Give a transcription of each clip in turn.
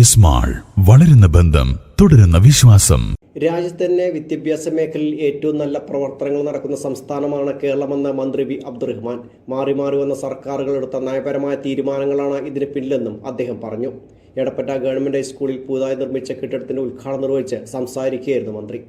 S mall വളരുന്ന ബന്ധം തുടരുന്ന വിശ്വാസം. രാജ്യത്ത് വിദ്യാഭ്യാസ മേഖലയിൽ ഏറ്റവും നല്ല പ്രവർത്തനങ്ങൾ നടക്കുന്ന സംസ്ഥാനമാണ് കേരളമെന്ന് മന്ത്രി വി അബ്ദുറഹ്മാൻ. മാറി മാറി വന്ന സർക്കാരുകൾ എടുത്ത നയപരമായ തീരുമാനങ്ങളാണ് ഇതിന് പിന്നിലെന്നും അദ്ദേഹം പറഞ്ഞു. എടപ്പറ്റ ഗവൺമെന്റ് ഹൈസ്കൂളിൽ പുതുതായി നിർമ്മിച്ച കെട്ടിടത്തിന്റെ ഉദ്ഘാടനം നിർവഹിച്ച് സംസാരിക്കുകയായിരുന്നു മന്ത്രി.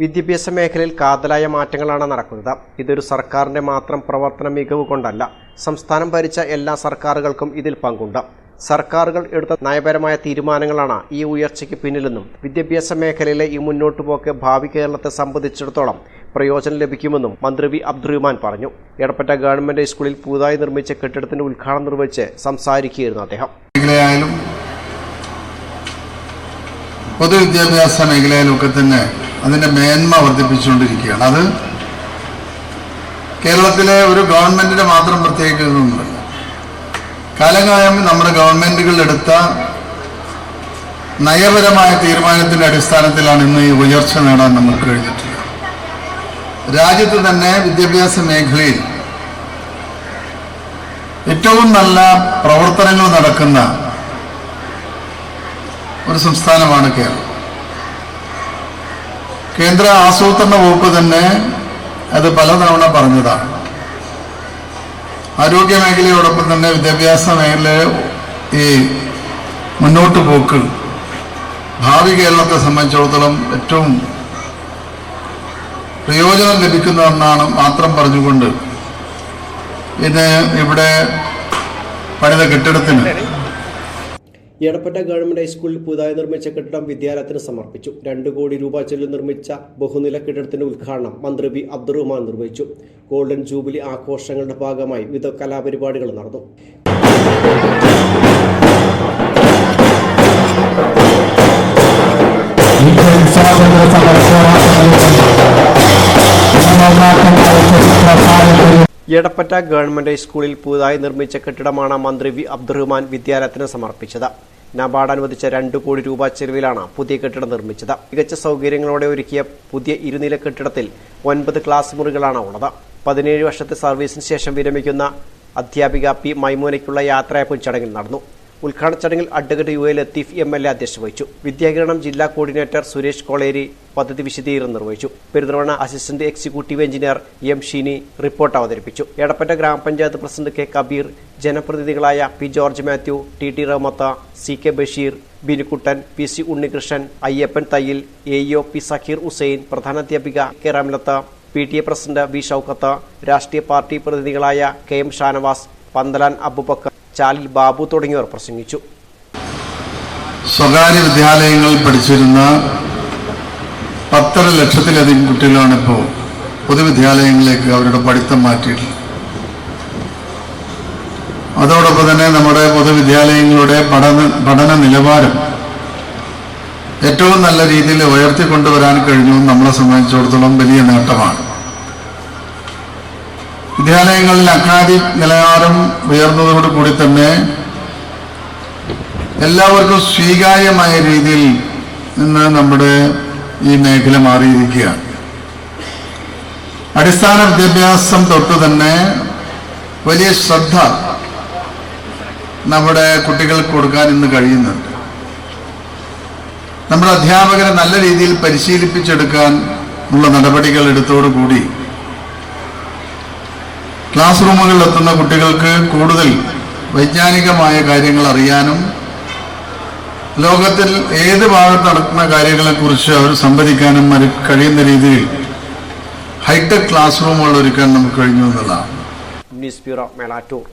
വിദ്യാഭ്യാസ മേഖലയിൽ കാതലായ മാറ്റങ്ങളാണ് നടക്കുന്നത്. ഇതൊരു സർക്കാരിന്റെ മാത്രം പ്രവർത്തന മികവ് കൊണ്ടല്ല സംസ്ഥാനം ഭരിച്ച എല്ലാ സർക്കാരുകൾക്കും ഇതിൽ പങ്കുണ്ട്. സർക്കാരുകൾ എടുത്ത നയപരമായ തീരുമാനങ്ങളാണ് ഈ ഉയർച്ചയ്ക്ക് പിന്നിലെന്നും വിദ്യാഭ്യാസ മേഖലയിലെ ഈ മുന്നോട്ടുപോക്ക് ഭാവി കേരളത്തെ സംബന്ധിച്ചിടത്തോളം പ്രയോജനം ലഭിക്കുമെന്നും മന്ത്രി വി അബ്ദുറഹ്മാൻ പറഞ്ഞു. എടപ്പറ്റ ഗവൺമെന്റ് സ്കൂളിൽ പുതുതായി നിർമ്മിച്ച കെട്ടിടത്തിന്റെ ഉദ്ഘാടനം നിർവഹിച്ച് സംസാരിക്കുകയായിരുന്നു അദ്ദേഹം. പൊതുവിദ്യാഭ്യാസ മേഖലയിലൊക്കെ തന്നെ അതിന്റെ മേന്മ വർദ്ധിപ്പിച്ചുകൊണ്ടിരിക്കുകയാണ്. അത് കേരളത്തിലെ ഒരു ഗവൺമെന്റിന്റെ മാത്രം പ്രത്യേകതയൊന്നുമല്ല. കാലകാലം നമ്മുടെ ഗവൺമെന്റുകൾ എടുത്ത നയപരമായ തീരുമാനത്തിന്റെ അടിസ്ഥാനത്തിലാണ് ഇന്ന് ഈ ഉയർച്ച നേടാൻ നമുക്ക് കഴിഞ്ഞിട്ടുള്ളത്. രാജ്യത്ത് തന്നെ വിദ്യാഭ്യാസ മേഖലയിൽ ഏറ്റവും നല്ല പ്രവർത്തനങ്ങൾ നടക്കുന്ന ഒരു സംസ്ഥാനമാണ് കേരളം. കേന്ദ്ര ആസൂത്രണ വകുപ്പ് തന്നെ അത് പലതവണ പറഞ്ഞതാണ്. ആരോഗ്യ മേഖലയോടൊപ്പം തന്നെ വിദ്യാഭ്യാസ മേഖല ഈ മുന്നോട്ട് പോക്ക്. ഭാവി കേരളത്തെ സംബന്ധിച്ചിടത്തോളം ഏറ്റവും പ്രയോജനം ലഭിക്കുന്നതെന്നാണ് മാത്രം പറഞ്ഞുകൊണ്ട് ഇത് ഇവിടെ പണിത കെട്ടിടത്തിന്. എടപ്പറ്റ ഗവൺമെന്റ് ഹൈസ്കൂളിൽ പുതുതായി നിർമ്മിച്ച കെട്ടിടം വിദ്യാലയത്തിന് സമർപ്പിച്ചു. രണ്ട് കോടി രൂപ ചെല്ലു നിർമ്മിച്ച ബഹുനില കെട്ടിടത്തിന്റെ ഉദ്ഘാടനം മന്ത്രി ബി അബ്ദുറഹ്മാൻ നിർവഹിച്ചു. ഗോൾഡൻ ജൂബിലി ആഘോഷങ്ങളുടെ ഭാഗമായി വിവിധ കലാപരിപാടികൾ നടന്നു. എടപ്പറ്റ ഗവൺമെന്റ് സ്കൂളിൽ പുതുതായി നിർമ്മിച്ച കെട്ടിടമാണ് മന്ത്രി വി. അബ്ദുറഹ്മാൻ വിദ്യാലയത്തിന് സമർപ്പിച്ചത്. നബാർഡ് അനുവദിച്ച രണ്ടു കോടി രൂപ ചെലവിലാണ് പുതിയ കെട്ടിടം നിർമ്മിച്ചത്. മികച്ച സൗകര്യങ്ങളോടെ ഒരുക്കിയ പുതിയ ഇരുനില കെട്ടിടത്തിൽ ഒൻപത് ക്ലാസ് മുറികളാണ് ഉള്ളത്. പതിനേഴ് വർഷത്തെ സർവീസിന് ശേഷം വിരമിക്കുന്ന അധ്യാപിക പി മൈമൂനയ്ക്കുള്ള യാത്രയപ്പൻ ചടങ്ങിൽ നടന്നു. ഉദ്ഘാടന ചടങ്ങിൽ advocate U A Latheef M L A അധ്യക്ഷത വഹിച്ചു. വിദ്യാകിരണം ജില്ലാ കോർഡിനേറ്റർ സുരേഷ് കോളേരി പദ്ധതി വിശദീകരണം നിർവഹിച്ചു. Perinthalmanna assistant executive engineer M Sheeni report അവതരിപ്പിച്ചു. എടപ്പറ്റ ഗ്രാമപഞ്ചായത്ത് president K Kabeer ജനപ്രതിനിധികളായ P George Mathew T T Rahmath C K Basheer Binukuttan P C Unnikrishnan Ayyappan Thayyil A E O P Sakheer Hussain പ്രധാനാധ്യാപിക K Ramlath P T A president V Shoukath രാഷ്ട്രീയ party പ്രതിനിധികളായ K M Shanavas Panthalan Abubakar Chalil Babu തുടങ്ങിയവർ പ്രസംഗിച്ചു. സ്വകാര്യ വിദ്യാലയങ്ങളിൽ പഠിച്ചിരുന്ന പത്തര ലക്ഷത്തിലധികം കുട്ടികളാണ് ഇപ്പോൾ പൊതുവിദ്യാലയങ്ങളിലേക്ക് അവരുടെ പഠിത്തം മാറ്റിയിട്ടുള്ളത്. അതോടൊപ്പം തന്നെ നമ്മുടെ പൊതുവിദ്യാലയങ്ങളുടെ പഠന പഠന നിലവാരം ഏറ്റവും നല്ല രീതിയിൽ ഉയർത്തിക്കൊണ്ടുവരാൻ കഴിഞ്ഞു നമ്മളെ സംബന്ധിച്ചിടത്തോളം വലിയ നേട്ടമാണ്. വിദ്യാലയങ്ങളിൽ അക്കാദമിക് നിലവാരം ഉയർന്നതോടുകൂടി തന്നെ എല്ലാവർക്കും സ്വീകാര്യമായ രീതിയിൽ നിന്ന് നമ്മുടെ ഈ മേഖല മാറിയിരിക്കുകയാണ് അടിസ്ഥാന വിദ്യാഭ്യാസം തൊട്ട് തന്നെ വലിയ ശ്രദ്ധ നമ്മുടെ കുട്ടികൾക്ക് കൊടുക്കാൻ ഇന്ന് കഴിയുന്നുണ്ട്. നമ്മുടെ അധ്യാപകരെ നല്ല രീതിയിൽ പരിശീലിപ്പിച്ചെടുക്കാൻ ഉള്ള നടപടികൾ എടുത്തോടുകൂടി ക്ലാസ് റൂമുകളിൽ എത്തുന്ന കുട്ടികൾക്ക് കൂടുതൽ വൈജ്ഞാനികമായ കാര്യങ്ങൾ അറിയാനും ലോകത്തിൽ ഏത് ഭാഗത്ത് നടക്കുന്ന കാര്യങ്ങളെക്കുറിച്ച് അവർ സംവദിക്കാനും കഴിയുന്ന രീതിയിൽ ഹൈടെക് ക്ലാസ് റൂമുകൾ ഒരുക്കാൻ നമുക്ക് കഴിഞ്ഞു എന്നുള്ളതാണ്. News bureau Melattur.